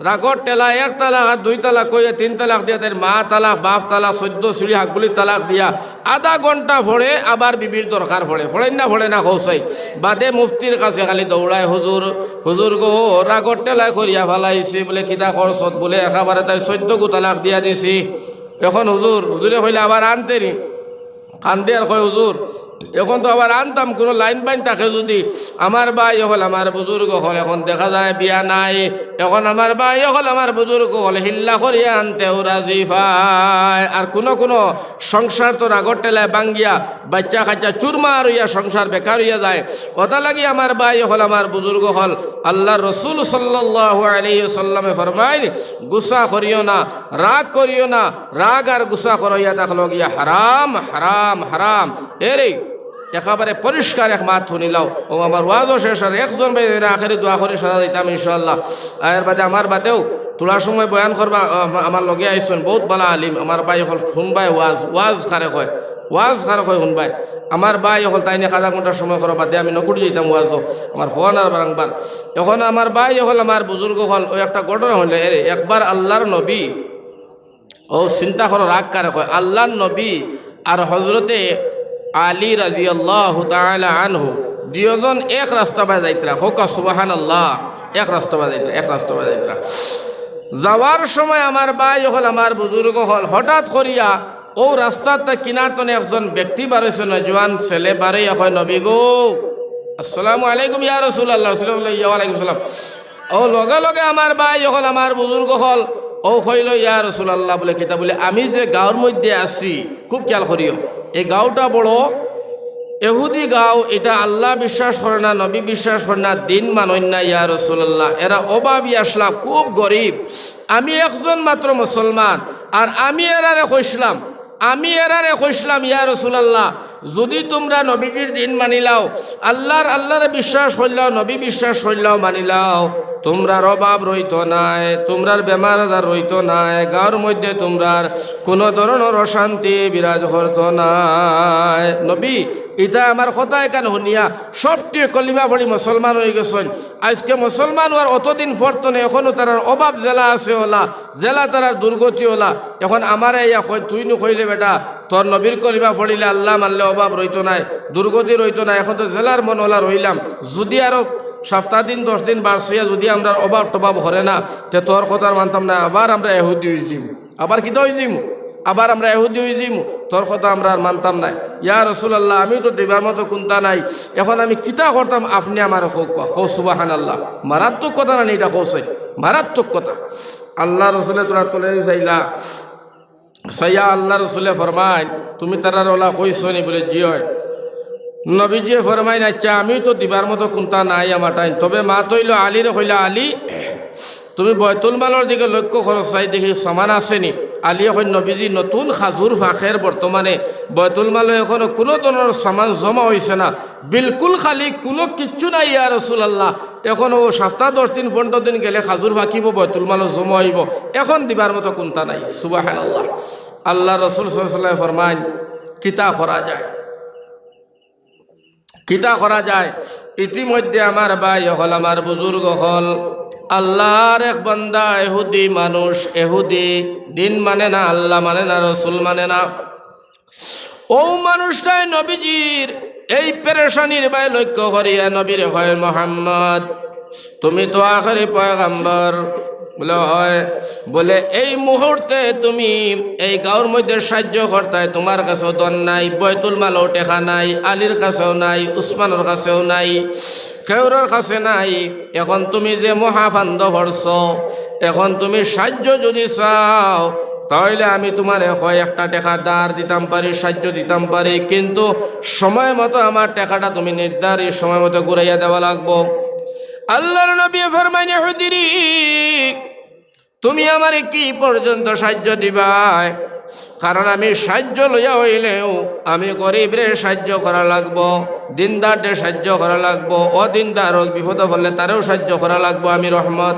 রাগর টেলা এক তালাক আর দুই তালাক কইয়া তিন তালাক দিয়া তার মা তালাক, বাপ তালাক, চোদ্দ সিঁড়ি হাকগুলি তালাক দিয়া আধা ঘণ্টা ভরে আবার বিবির দরকার পড়ে পড়েন না পড়ে না কৌসাই বাদে মুফতির কাছে খালি দৌড়ায় হুজুর হুজুর গো রাগর টেলায় করিয়া ফেলাইছি বলে, কিতা করছত বলে একেবারে তার চোদ্দ গো তালাক দিয়া দিছি। এখন হুজুর হুজুরে কইলে, আবার আনতে নি কান্দে আর কয় হুজুর এখন তো আবার আনতাম, কোনো লাইন বাইন থাকে যদি। আমার ভাই হল আমার বুজুর্গ হল, এখন দেখা যায় বিয়া নাই। এখন আমার ভাই হল আমার বুজুর্গ হল, হিল্লা করিয়া আনতেও রাজি পায় আর কোনো কোনো সংসার তো রাগর টেলায় বাঙ্গিয়া বাচ্চা কাচ্চা চুরমার হইয়া সংসার বেকার হইয়া যায়। ওটা লাগি আমার ভাই হল আমার বুজুর্গ হল, আল্লাহ রসুল সাল্লাহ আলী ফরমাইন, গুসা করিও না, রাগ করিও না, রাগ আর গুসা করিয়া দেখল গিয়া হারাম হারাম হারাম। এরে একেবারে পরিষ্কার এক মাত শুনিলাও ও আমার ওয়াজও শেষ আর একজন ভাই আখেরি দোয়া করে সারা দিতাম ইনশাল্লাহ এর বাদে আমার বাদেও তোলার সময় বয়ান করবা আমার লগে আইসন, বহুত বালা আলিম। আমার ভাই হল শুনবাই, ওয়াজ ওয়াজ খারে কয়, ওয়াজ খারে কয় শুনবাই। আমার ভাই হল তাই নিয়ে আধা ঘণ্টার সময় করো, বাদে আমি নকুড়ি যেতাম ওয়াজও। আমার ফোন আর বারংবার। এখন আমার ভাই হল আমার বুজুর্গ হল ওই একটা ঘটনা হলে একবার আল্লাহর নবী, ও চিন্তা করো, রাগ কারে কয়, আল্লাহর নবী আর হজরতে আলী রাজি আল্লাহ আনহু। দুজন এক রাস্তা বাই যাইতরা। হোক সুবাহান আল্লাহ এক রাস্তা বাই যাইতরা, এক রাস্তা বাই যাইতরা। যাওয়ার সময় আমার ভাই হল, আমার বুজুর্গ হল, হঠাৎ করিয়া ও রাস্তাটা কিনার তনে একজন ব্যক্তি বাড়াইছে না জোয়ান ছেলে বাড়ে এখন নবী গো, আসসালামু আলাইকুম ইয়া রসুল আল্লাহ আলাইকুম সালাম। ও লগে লগে আমার ভাই হল, আমার বুজুর্গ হল, ও হইল ইয়া রসুল আল্লাহ বলে কিতা বলে, আমি যে গাঁৱৰ মধ্যে আছি, খুব খেয়াল করিও। এই গাঁওটা বড়। এহুদি গাঁও, এটা আল্লাহ বিশ্বাস করে না, নবী বিশ্বাস করে না, দিন মানই না, ইয়া রসুল্লাহ এরা অভাবী আসলা খুব গরিব। আমি একজন মাত্র মুসলমান, আর আমি এরারে কইসলাম আমি এরারে কইসলাম ইয়া রসুলাল্লাহ, যদি তোমরা নবীজির দিন মানিলাও, আল্লাহর, আল্লাহরে বিশ্বাস করলাও নবী বিশ্বাস করলাও মানিলাও। তোমরার অভাব রইত নাই, তোমরার বেমার আজার রইত নাই গাঁর মধ্যে তোমরার কোনো ধরনের অশান্তি বিরাজ করত নাই। নবী এটা আমার কথা এখান শুনিয়া সবটি কলিমা ভরি মুসলমান হয়ে গেছেন। আজকে মুসলমান হওয়ার অতদিন পরতনে এখনও তার অভাব জেলা আছে ওলা, জেলা তার দুর্গতি ওলা। এখন আমার ইয়া তুই নো কইলে বেটা, তোর নবীর কলিমা পড়িলে আল্লাহ মানলে অভাব রইতো নাই, দুর্গতি রইতো না এখন তো জেলার মন ওলা রইলাম যদি আরও সপ্তাহ দিন, দশ দিন বাড়ছিয়া যদি আমরা অভাব টভাব হরে না, তে তোর কথা মানতাম না আবার আমরা এহুদি হয়েছিম আবার কিতা হয়েছিম আবার আমরা এহুদি হয়েছিম তোর কথা আমরা আর মানতাম না ইয়া রসুল্লাহ আমি তো দিবার মতো কোনটা নাই। এখন আমি কিতা করতাম, আপনি আমার কৌ সুবাহান আল্লাহ মারাত্মক কথা না এটা কৌছে মারাত্মক কথা। আল্লাহ রসুলে তোরা তুলে যাইলা। সাইয়া আল্লাহ রসুলে ফরমাই তুমি তারার ওলা কইস নি বলে জি হয় নবীজিয়ে ফরমাই আচ্ছা আমি তো দিবার মতো কোনটা নাই আমার টাইম তবে মা তৈল আলীরে কইলা আলী। তুমি বয়তুল মালৰ দিকে লক্ষ্য খৰচ চাই দেখি সমান আছেনি আলী এখন নবীজি, নতুন সাজুৰ ভাষেৰ বৰ্তমানে। বয়তুল মালে এখনও কোনো ধৰণৰ সামান জমা হৈছে না। বিলকুল খালি কোনো কিচ্ছু নাই, ইয়া রসুল আল্লাহ এখন ও সপ্তাহ দশ দিন, পনেরো দিন গেলে খাজুর ফাঁকিব বয়তুল মালও জমা হইব এখন দিবার মতো কোনটা নাই? সুবাহান আল্লাহ আল্লাহ রসুল সাল্লাহ ফরমাইন, কিতা করা যায়? কিতা করা যায়? ইতিমধ্যে আমার ভাই হল আমার বুজুর্গ হল। আল্লাহর এক বান্দা, এহুদি মানুষ, এহুদি দিন মানে না, আল্লাহ মানে না, রসুল মানে না। ও মানুষটাই নবীজির এই পেরেশানির ভাই লক্ষ্য করিয়া নবীর হয় মোহাম্মদ। তুমি তো আখরি পয়গাম্বর। বলে, হয়। বলে, এই মুহূর্তে তুমি এই গাঁৱৰ মধ্যে সাহায্য কর্তায় তোমার কাছেও দন নাই বয়তুল মালও টেকা নাই, আলীর কাছেও নাই, উসমানের কাছেও নাই কেউরের কাছে নাই। এখন তুমি যে মহাফান্দ ভরছ, এখন তুমি সাহায্য যদি চাও তাহলে আমি তোমার হয় একটা টাকা দাঁড় দিতাম পারি, সাহায্য দিতাম পারি। কিন্তু সময় মতো আমার টাকাটা তুমি নির্ধারিত সময় মতো ঘুরাইয়া দেওয়া লাগবো। আল্লাহর নবী ফরমাইনে হুদিরি তুমি আমারে কি পর্যন্ত সাহায্য দিবাই? কারণ আমি সাহায্য লইয়া হইলেও আমি গরিবরে সাহায্য করা লাগবো দিনদারকে সাহায্য করা লাগবো, অদিনদার বিপদ হলে তারেও সাহায্য করা লাগবো, আমি রহমত।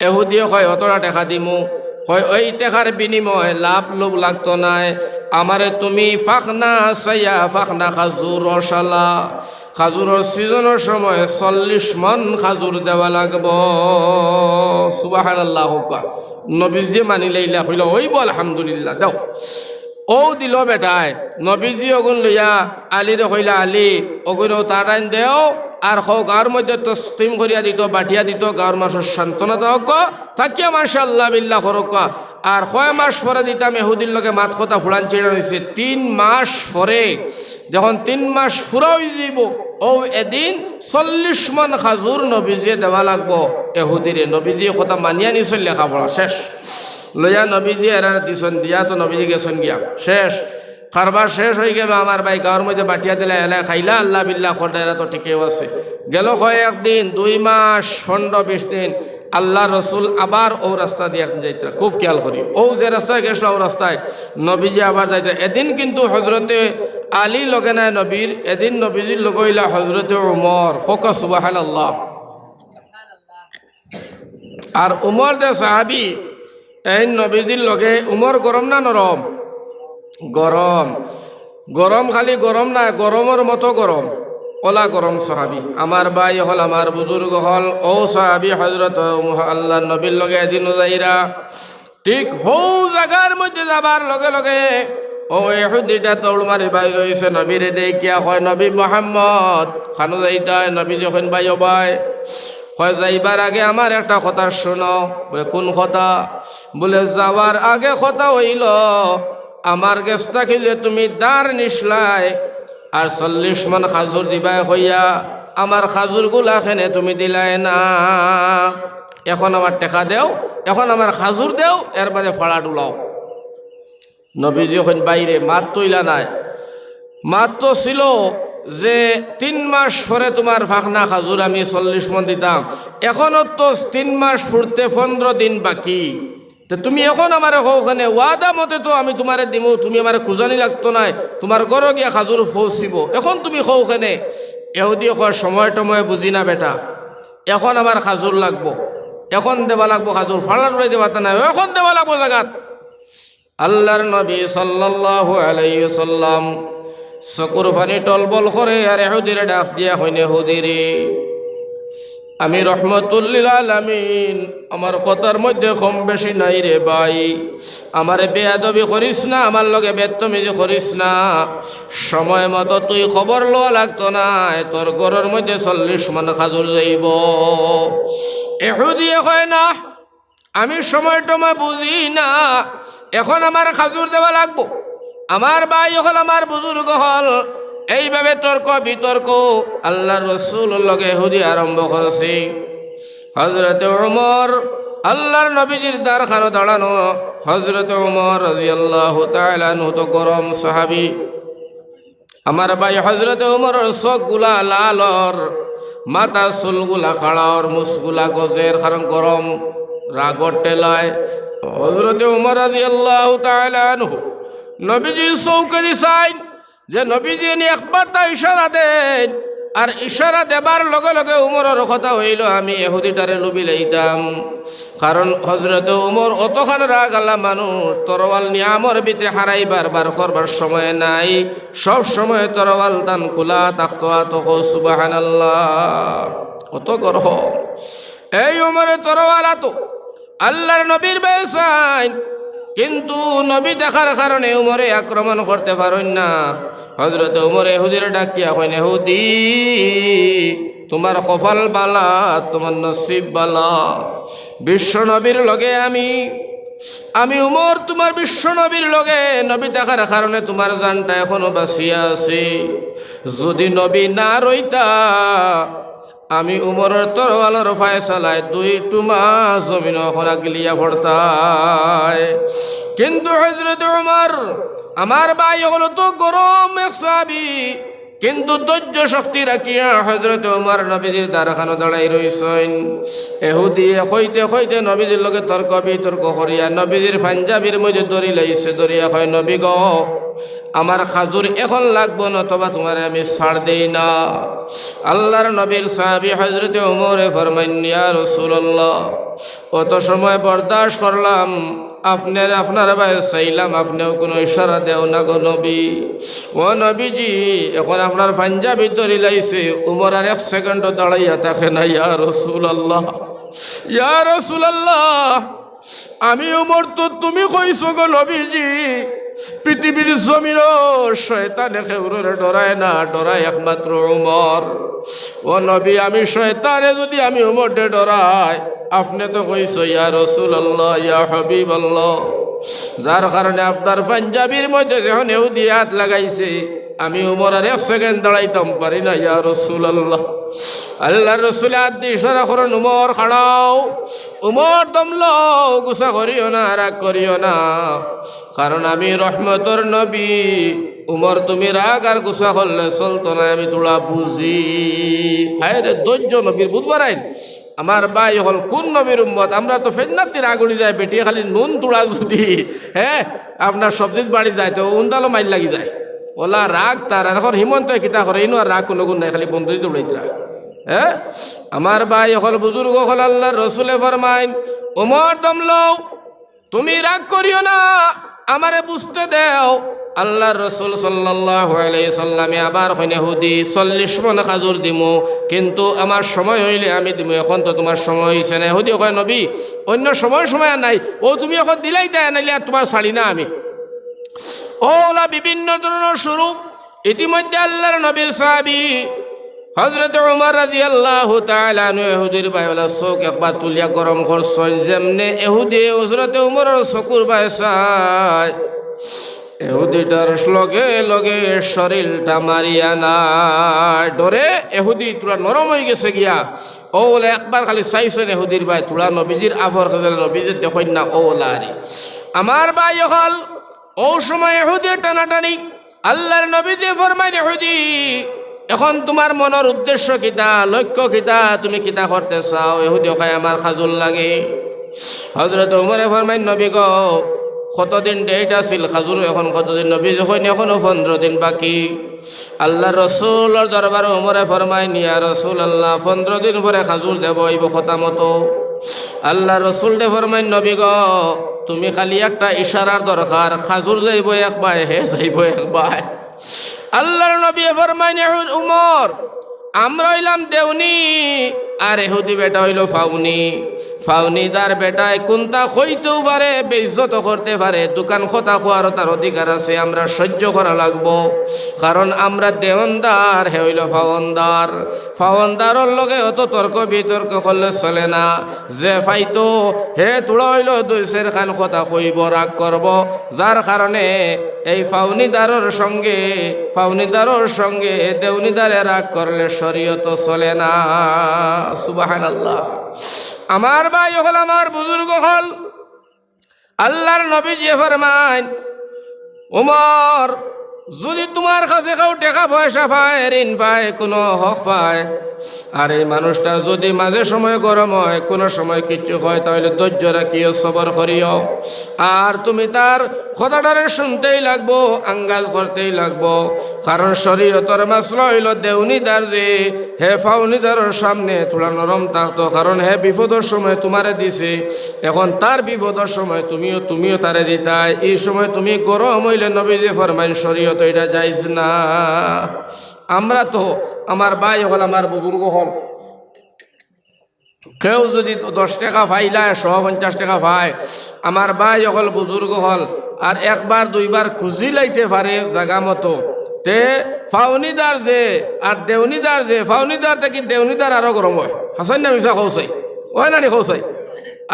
এহুদিও কয় অতটা টাকা দিমু? কয়, ওই টাকার বিনিময়ে লাভ লোভ লাগতো নাই। আমারে তুমি ফাখনা সাইয়া ফাখনা খাজু রসালা। খাজুরের সিজনের সময় চল্লিশ মন খাজুর দেওয়া লাগব। সুবাহান আল্লাহ নবীজি মানিলে ইলা হইল ওইব আলহামদুলিল্লাহ দাও। ও দিল বেটায়, নবীজি অগুন লইয়া আলিরে কইলা আলি অগুন তার আইন দেও, আর হও গাঁর মধ্যে তো স্কিম করিয়া দিত, বাটিয়া দিত গাঁর মাসের সান্ত্বনা দাও ক। থাকিয়া মাসা আল্লাহ বিল্লাহ করক আর কয় মাস পরে দিতাম এহুদির লগে মাত কথা ফুড়ান চেড়ে রয়েছে তিন মাস পরে, যখন তিন মাস ফুরা হয়ে যাব ও এদিন চল্লিশ মন খাজুর নবীজিয়ে দেওয়া লাগবো। এহুদিরে নবীজিয়ে কথা মানিয়া নিছিল লেখাপড়া শেষ। লইয়া নবীজি এরা দিছন দিয়া তো নবীজি গেছন গিয়া। শেষ। কারবার শেষ হয়ে গেল আমার ভাই গাঁর মধ্যে বাটিয়া দিলে এলা খাইলা, আল্লাহ বিল্লাহ করতে এরা তো ঠিকই আছে। গেল কয়েকদিন দুই মাস পনেরো বিশ দিন আল্লাহ রসুল আবার ও রাস্তা দিয়ে যাইতে খুব খেয়াল করি। ও যে রাস্তায় গেছিল ও রাস্তায়। নবীজি আবার যাইতে এদিন কিন্তু হজরতে আলী লগে নাই নবীর, এদিন নবীজির লগইলা হজরতে উমর। ফোক সুবাহান আল্লাহ আর উমর দে সাহাবি, এই নবীজির লগে উমর গরম না নরম? গরম। গরম খালি গরম না, গরমের মতো গরম। ওলা গরম সাহাবি। আমার ভাই হল আমার বুজুর্গ হল। ও সাহাবি হজরত আল্লাহ নবীর লগে এদিন যাইরা ঠিক হৌ জায়গার মধ্যে যাবার লগে লগে ও এহুদিটা তৌড় মারি বাই রয়েছে নবীরে দেখিয়া হয় নবী মোহাম্মদ, খানো যাইতায় নবী যখন বাই বাই হয় যাইবার আগে আমার একটা কথা শোনো। বলে, কোন কথা? বলে, যাওয়ার আগে কথা হইল, আমার গেছটাকে যে তুমি দাঁড় নিসলাই আর চল্লিশ মন খাজুর দিবাই হইয়া, আমার খাজুর গুলাখানে তুমি দিলাই না। এখন আমার টেকা দেও, এখন আমার খাজুর দেও, এর বাদে ফাড়া ডুলাও। নবীজি এখন বাইরে, মাত তৈলা নাই। মাত তো ছিল যে তিন মাস পরে তোমার ফাঁকনা খাজুর আমি চল্লিশ মন দিতাম। এখনও তো তিন মাস ফুরতে পনেরো দিন বাকি। তো তুমি এখন আমার ওখানে ওয়াদা মতে তো আমি তোমারে দিমু, তুমি আমার খুঁজানি লাগতো নাই তোমার ঘর গিয়া খাজুর ফৌচিব এখন তুমি ওখানে এহুদি খোৱাৰ সময় টময় বুজি না বেটা। এখন আমার খাজুর লাগবো, এখন দেবা লাগবো খাজুর ফাড়ার উড়াই দেবা তা নাই, এখন দেবা লাগবো জাগাত। আল্লাহর নবী সাল্লাল্লাহু আলাইহি সাল্লাম চকুর পানি টলবল করে আর এহুদিরে ডাক দিয়া হইনে হুদিরে আমি রহমতুল্লিল আলামিন। আমার কথার মধ্যে কম বেশি নাই রে ভাই। আমারে বেয়াদবি করিস না, আমার লগে বেদতমিজি করিস না। সময় মতো তুই খবর লওয়া লাগতো না তোর ঘরের মধ্যে চল্লিশ মান খাজুর যাইব। এহুদিয়ে কয় না, আমি সময় টময় বুঝি না, এখন আমার খাজুর দেওয়া লাগবো। আমার ভাই হল আমার বুজুর্গ হল। এইভাবে তর্ক, বিতর্ক আল্লাহ রসুল লগে হুদি আরম্ভ করছে। হজরত উমর, আল্লাহর নবীজির দ্বার খানো দাঁড়ানো। হজরত উমর রাজি আল্লাহ তো গরম সাহাবি। আমার ভাই হজরত উমরের চোখগুলা লালর মাথা চুলগুলা খাড়ার মুসগুলা গজের কারণ গরম রাগর টেলায় হজরত উমর রাজি আল্লাহ তালানু নবীজির চৌকারি সাইন যে নবীজি একবার তা ইশারা দেন, আর ইশারা দেবার লগে লগে উমরের কথা হইল, আমি এহুদিটারে লুবি লইতাম। কারণ হজরত উমর অতখান রাগ আল্লাহ মানুষ তরওয়াল নিয়ামর ভিতরে হারাইবার বার করবার সময় নাই। সব সময় তরওয়াল দান খোলা তাকতো আতক সুবাহান অত গরহ এই উমরে তরওয়াল আতো। আল্লাহর নবীর বেসাইন কিন্তু নবী দেখার কারণে উমরে আক্রমণ করতে পারেন না। হজরত উমরে হুদির ডাকিয়া কইনে, হুদি, তোমার কপাল বালা, তোমার নসিব বালা। বিশ্ব নবীর লগে আমি আমি উমর, তোমার বিশ্ব নবীর লগে নবী দেখার কারণে তোমার জানটা এখনও বাঁচিয়া আছে। যদি নবী না রইতা আমি উমরের তরওয়ালের ফায়সালায় দুই টুমা জমিন হরা গিলিয়া ভরতায়। কিন্তু হজরত উমর, আমার ভাই হলো তো গরম এক সাবি কিন্তু ধৈর্য শক্তি রাখিয়া হজরত উমর নবীজির দ্বারখানো দাঁড়াই রইছেন। এহুদিয়ে হইতে হইতে নবীজির লগে তর্ক বিতর্ক করিয়া নবীজির পাঞ্জাবির মধ্যে দড়ি লাইছে, দড়িয়া হয় নবী গ, আমার খাজুর এখন লাগবো নতবা তোমার আমি ছাড় দেই না। আল্লাহর নবীর সাহাবি হজরত উমরে ফরমাইয়া রসুল্লাহ অত সময় বরদাস্ত করলাম আপনার আপনার ভাই চাইলাম, আপনিও কোনো ইশারা দেও না গো নবী। ও নবীজি, এখন আপনার পাঞ্জাবি ধরে লাইছে, উমর আর এক সেকেন্ড দাঁড়াইয়া থাকে না, ইয়া রসুল আল্লাহ ইয়া রসুল আল্লাহ আমি উমর তো তুমি কইছো গো নবীজি, পৃথিবীর জমির শয়তানে খেউরে ডরায় না, ডরায় একমাত্র উমর। ও নবী, আমি শয়তানে যদি আমি উমরটে ডরাই আপনি তো কইছো, ইয়া রসুল আল্লাহ ইয়া হাবিব আল্লাহ যার কারণে আপনার পাঞ্জাবির মধ্যে যখন এহুদি হাত লাগাইছে, আমি উমর আর এক সেকেন্ড দাঁড়াইতাম, পারি না, ইয়া রসুল আল্লাহ আল্লাহ রসুল দিয়ে ইশারা করেন, উমর, খাড়াও। উমর দমল, গুসা করিও না, রাগ করিও না। কারণ আমি রহমতর নবী। উমর, তুমি রাগ আর গুসা করলে চলতো না, আমি তোলা বুঝি। হায় রে দৈর্য নবীর বুধবার আইন। আমার ভাই হল কোন নবীর উম্মত? আমরা তো ফেন্নাতির আগুড়ি যায় বেটি খালি নুন তুড়া যদি হ্যাঁ? আপনার সবজির বাড়ি যায় তো উন্দালো মাইল লাগি যায়। ওলা রাগ তার এখন হিমন্ত কিতা করে? ইনো আর রাগ কোনো গুণ নাই, খালি বন্ধুই দৌড়াইতরা। হ্যাঁ? আমার ভাই হল বুজুর্গ হল আল্লাহ রসুলে ফরমাইন ওমর দমলও, তুমি রাগ করিও না, আমারে বুঝতে দেও। আল্লাহ রসুল সাল্লাহ সাল্লামে আবার হইনে হুদি, চল্লিশ মন খাজুর দিমু। কিন্তু আমার সময় হইলে আমি দিমু, এখন তো তোমার সময় হয়েছে না। হুদি কয়, নবী, অন্য সময় সময় নাই। ও তুমি এখন দিলাই তাই নাইলে আর তোমার শাড়ি না আমি। ওলা বিভিন্ন ধরনের শুরু। ইতিমধ্যে আল্লাহর নবীর সাহাবি হজরত উমর রাজি আল্লাহ তালানু এহুদির বাইবেলা চোখ একবার তুলিয়া গরম করছেন। যেমনে এহুদি হজরত উমরের চকুর বাই চায় এহুদিটার লগে লগে শরীরটা মারিয়া নাই। ডরে এহুদি তোরা নরম হয়ে গেছে গিয়া। ও বলে একবার খালি চাইছেন এহুদির ভাই, তোরা নবীজির আফর নবীজির দেখেন না, ও লারি আমার ভাই হল, ও সময় এহুদির টানাটানি, আল্লাহর নবীজি ফরমাই এহুদি, এখন তোমার মনের উদ্দেশ্য কিতা, লক্ষ্য কিতা, তুমি কিতা করতে চাও? এহুদি খায় আমার খাজুল লাগে। হজরত উমরে ফরমাই নবী গো কতদিন ডেট আছিল? খাজুর এখন কতদিন? নবী যখন এখনও পনেরো দিন বাকি। আল্লাহ রসুলের দরবার উমরে ফরমাই নিয়া রসুল আল্লাহ পনেরো দিন পরে খাজুর দেব ইব কথা মতো। আল্লাহ রসুল দে ফরমাই নবী গ, তুমি খালি একটা ইশারার দরকার, খাজুর যাইব একবার হে যাইব একবার আল্লাহর নবী ফরমাই উমর, আমরা হইলাম দেউনি আর এহুদি বেটা হইল ফাউনি। ফাউনিদার বেটায় কোনটা হইতেও পারে, বেইজ্জত করতে পারে, দোকান খোতা খোয়ারও তার অধিকার আছে, আমরা সহ্য করা লাগবো। কারণ আমরা দেওয়ানদার, হে হইল ফাওয়ানদার। ফাওয়ানদারর লগে অত তর্ক বিতর্ক করলে চলে না। যে ফাইতো, হে তুড়া হইল দুই সের খান কথা কইব রাগ করব। যার কারণে এই ফাউনিদারর সঙ্গে ফাউনিদারর সঙ্গে দেউনিদারে রাগ করলে শরীয়ত চলে না। সুবাহান আল্লাহ আমার ভাই হল আমার বুজুর্গ হল। আল্লাহর নবী যে ফরমান উমর যদি তোমার কাছে কেউ টাকা পয়সা পায়, ঋণ পায়, কোনো হক পায়, আর এই মানুষটা যদি মাঝে সময় গরম হয়, কোনো সময় কিচ্ছু হয়, তাহলে ধৈর্য রাখিও, সবর করিও। আর তুমি তার কথাটারে শুনতেই লাগবো আঙ্গাজ করতেই লাগবো। কারণ শরীয়তর মাসলা হইল দেউনিদার যে, হে ফাউনিদারের সামনে তোলা নরম থাকতো কারণ হে বিপদের সময় তোমারে দিছে, এখন তার বিপদের সময় তুমিও তুমিও তারে দিতাই। এই সময় তুমি গরম হইলে নবী যে ফরমাইন, শরীয়ত এটা যাইস না। আমরা তো আমার ভাই হল, আমার বুজুর্গ হল। কেউ যদি দশ টাকা পাইলায় শ পঞ্চাশ টাকা পায় আমার ভাই হল, বুজুর্গ হল, আর একবার, দুইবার খুঁজি লাইতে পারে জাগা মতো। তে ফাউনিদার যে, আর দেউনিদার যে, ফাউনিদার থেকে দেউনিদার আরও গরম হয়। হাসান না মিশা খৌসাই ওই না নি খৌসাই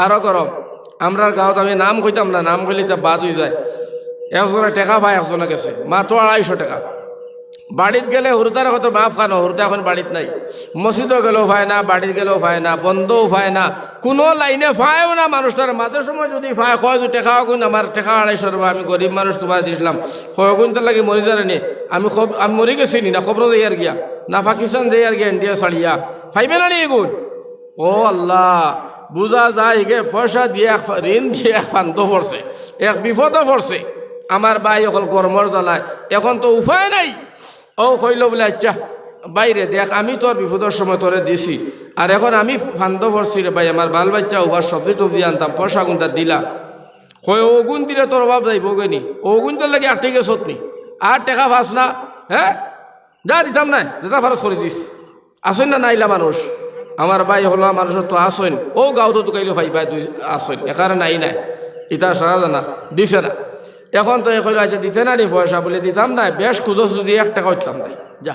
আরও গরম। আমরা গাঁৱত আমি নাম কইতাম না, নাম কইলে তা বাদ হয়ে যায়। একজনে টেকা পায়, একজনে গেছে। মাত্র আড়াইশো টাকা। বাড়িত গেলে হুরতার কত মাফ খানো হুরতা এখন বাড়িত নাই। মসজিদও গেলেও পায় না, বাড়িত গেলেও পায় না, বন্ধও পায় না। কোনো লাইনে পায়ও না মানুষটার। মাঝে সময় যদি পায়, কয় যে টেকা গুণ আমার টেকা আড়াইশো টাকা আমি গরিব মানুষ তোমার দিয়েছিলাম কয় গুণ তার লাগে মরি যারে নি? আমি খব আমি মরি গেছি নি? না খবর যাই আর গিয়া। না পাকিস্তান যাই আর গিয়া ইন্ডিয়া ছাড়িয়া পাইবে না নি এগুন ও আল্লাহ বুঝা যায় গে পয়সা দিয়ে, ঋণ দিয়ে, এক ফান্দ পড়ছে এক বিপদও পড়ছে আমার ভাই অকল গরমর জ্বালায়। এখন তো উপায় নাই। ও কইল বলে আচ্ছা বাইরে দেখ, আমি তোর বিপদের সময় তোরে দিছি। আর এখন আমি ফান্দ পড়ছি রে, ভাই আমার বাল বাচ্চা উবার সবজি টবজি আনতাম পয়সা গুনটা দিলা। কয় ওগুন দিলে তোর অভাব যাইব গেনি ওগুন তোর লাগে আটে গেছত নি? আর টেকা ফাস না হ্যাঁ যা দিতাম না যেটা ফারস করে দিস আসেন না নাইলা মানুষ? আমার ভাই হলো মানুষ তো আসেন ও গাঁও তো তুকাইলে ভাই ভাই, দুই আসেন এখানে নাই নাই। ইটা সারা জানা, দিছে না। এখন তো এখন আছে দিতে না নি পয়সা বলে দিতাম না, বেশ খুঁজো যদি এক টাকা হইতাম নাই যা।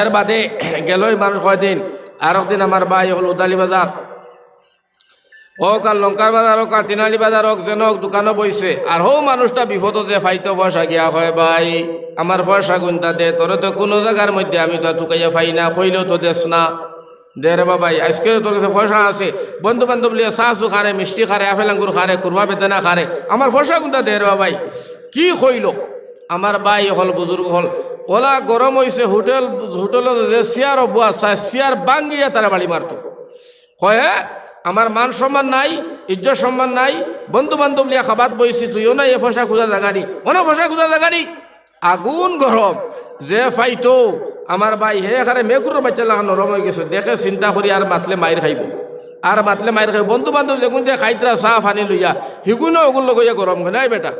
এর বাদে গেলই মানুষ কয়দিন আর একদিন আমার ভাই হল উদালি বাজার। হোক আর লঙ্কার বাজার হোক আর তিনালি বাজার হোক, যেন হোক, দোকানও বইছে। আর হো মানুষটা বিপদতে ফাইতো পয়সা গিয়া হয় ভাই, আমার পয়সা গুনতা দে, তোর তো কোনো জায়গার মধ্যে আমি তো আর টুকাইয়া ফাই না, কইলেও তো দেশ না। দে রে বাবাই আজকে তোর কাছে পয়সা আছে। বন্ধু বান্ধব লিয়ে চাহু খারে, মিষ্টি খারে আপেল আঙ্গুর খারে, কুরমা বেদনা খারে, আমার পয়সা গুনতা দে রে বাবাই? কি কইল? আমার বাই হল, বুজুর্গ হল, ওলা গরম হয়েছে হোটেল হোটেলত যে চেয়ার বুয়া চাই চেয়ার বাঙ্গিয়া তারা বাড়ি মারতো কয়ে আমার মান সম্মান নাই, ইজ্জত সম্মান নাই বন্ধু বান্ধব লিয়া খাবাত বইছি তুইও না এ ফসা খোঁজা জায়গা নি অনেক ফসা খোঁজা জায়গা নি? আগুন গরম যে ফাইতো আমার ভাই, হে এখানে মেঘুরের বাচ্চা লাগা নরম হয়ে গেছে, দেখে চিন্তা করি আর মাতলে মায়ের খাইব। আর মাতলে মায়ের খাইব। বন্ধু বান্ধব যেগুন যে খাইতরা চাহ পানি লইয়া, হিগুনো ওগুন লগইয়া গরম নাই বেটা,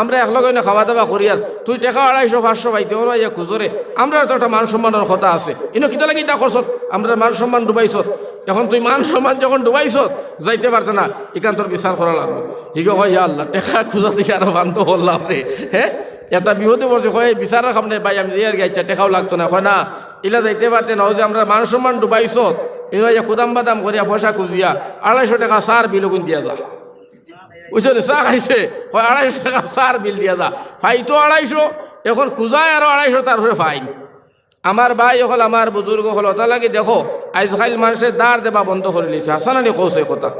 আমরা একলগে না খাওয়া দাওয়া করি আর তুই টাকা আড়াইশো, পাঁচশো পাইতে হলো ইয়া খুঁজরে আমরা তো একটা মান সম্মানের কথা আছে। ইনো কিতা লাগি তা করছত আমরা মান সম্মান ডুবাইছত। এখন তুই মান সম্মান যখন ডুবাইছত, যাইতে পারত না এখান তোর বিচার করা লাগবে। হিগো হয় ইয়া আল্লাহ, টেকা খুঁজা দিকে আরও বান্ধব বললাম রে হ্যাঁ এটা বিহতে পড়ছে হয় বিচারের খাম নাই ভাই আমি যে গাইছা টেকাও লাগতো না, হয় না? ইলা যাইতে পারতে না যে আমরা মান সম্মান ডুবাইছত এগুলো কুদাম বাদাম করিয়া পয়সা খুঁজিয়া আড়াইশো টাকা সার বিলগুন দিয়া যা। বুঝছ চা খাইছে হয় আড়াইশো টাকা সার বিল দিয়া যা। ফাইতো আড়াইশো এখন খুঁজায় আরও আড়াইশো তারপরে ফাইন। আমার ভাই হল আমার বুজুর্গ হল ওটা লাগে দেখো আজকাল মানুষের দাঁড় দেবা বন্ধ করে লিছে। হাসানানি কৌছে কথা।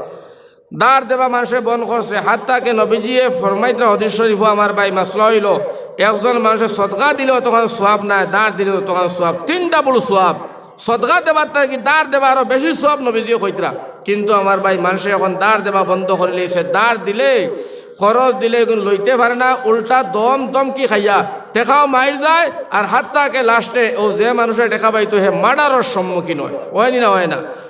দাঁড় দেবা মানুষে বন্ধ করছে হাত তাকে নবীজিয়ে ফরমাইত্রা হদিস শরীফ আমার ভাই মাসলা হইল। একজন মানুষের সদকা দিলেও তখন সোয়াব নাই দাঁড় দিলেও তখন সোয়াব তিনটা বড় সোয়াব সদকা দেবার কি দাঁড় দেবা আরও বেশি সোয়াব নবীজিয়ে কইতরা কিন্তু আমার ভাই মানুষে এখন দাঁড় দেবা বন্ধ করে লিছে। দাঁড় দিলে খরচ দিলে এগুলো লইতে পারে না, উল্টা দম দম কি খাইয়া টেকাও মাইর যায় আর হাত তাকে লাস্টে ও যে মানুষের টেকা পাইতো হে মার্ডারের সম্মুখীন হয়। হয় না হয় না?